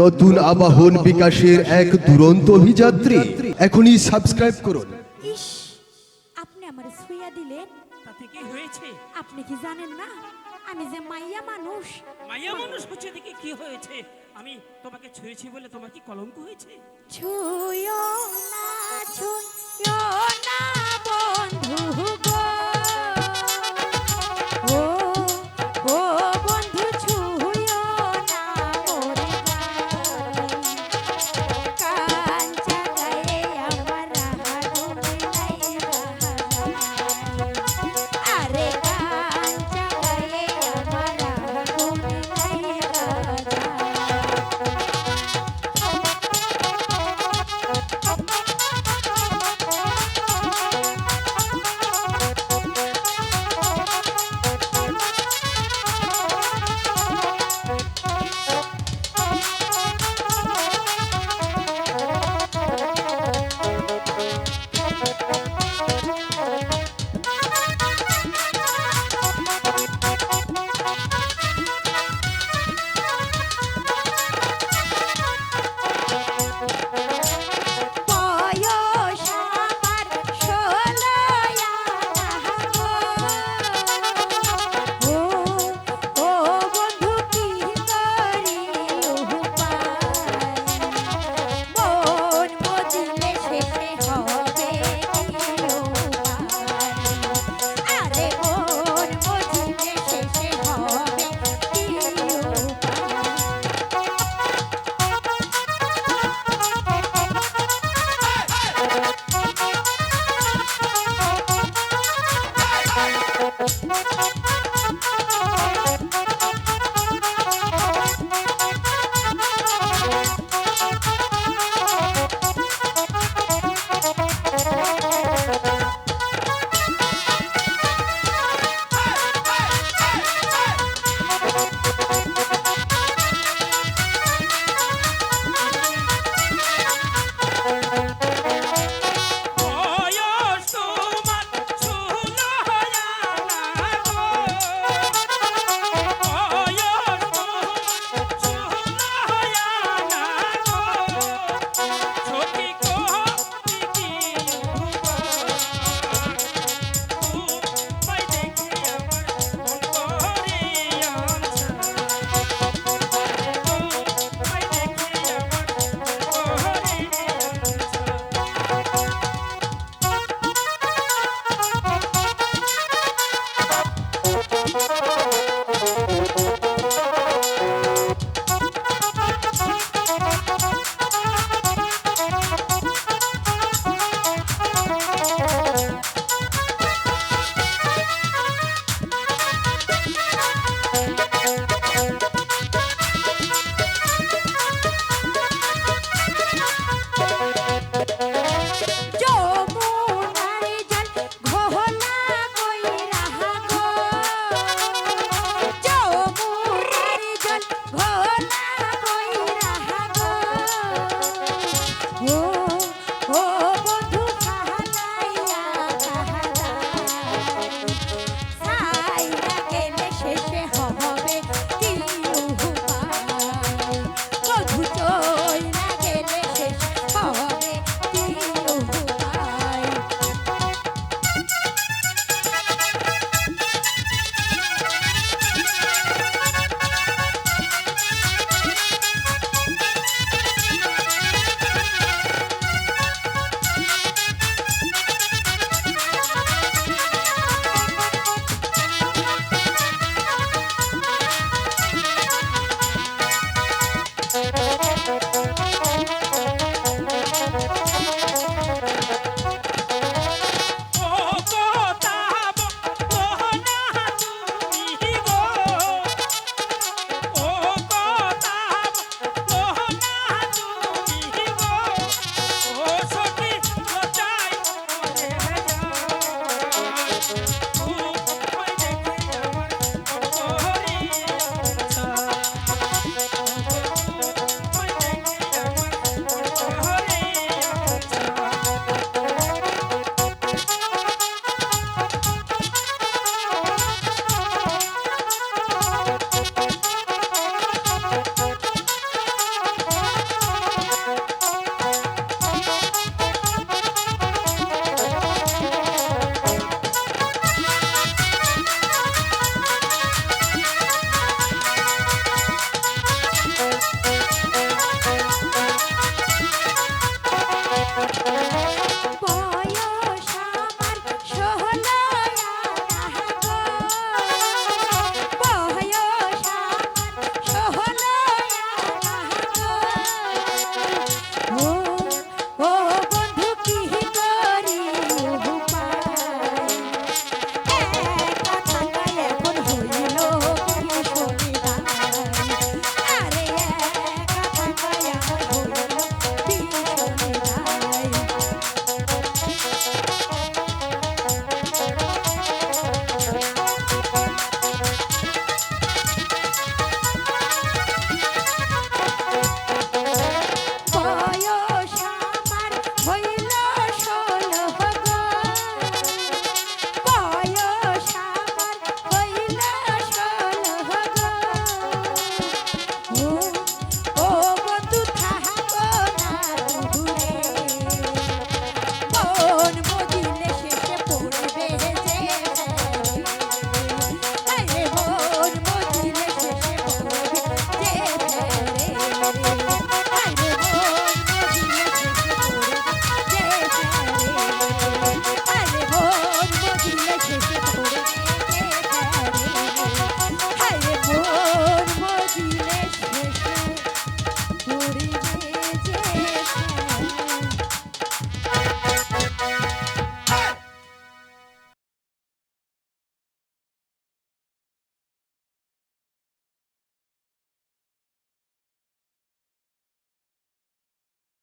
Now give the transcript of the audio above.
নতুন আবাহন বিকাশের এক দুরন্ত অভিযাত্রী। এখনই সাবস্ক্রাইব করুন। ইস আপনি আমার দিলেন। তাতে কি হয়েছে। আপনি কি জানেন না? আমি যে মাইয়া মানুষ। মাইয়া মানুষ হচ্ছে দেখে কি হয়েছে? আমি তোমাকে ছুঁয়েছি বলে তোমার কি কলঙ্ক হয়েছে? ছুঁয়ো না ছুঁয়ো না।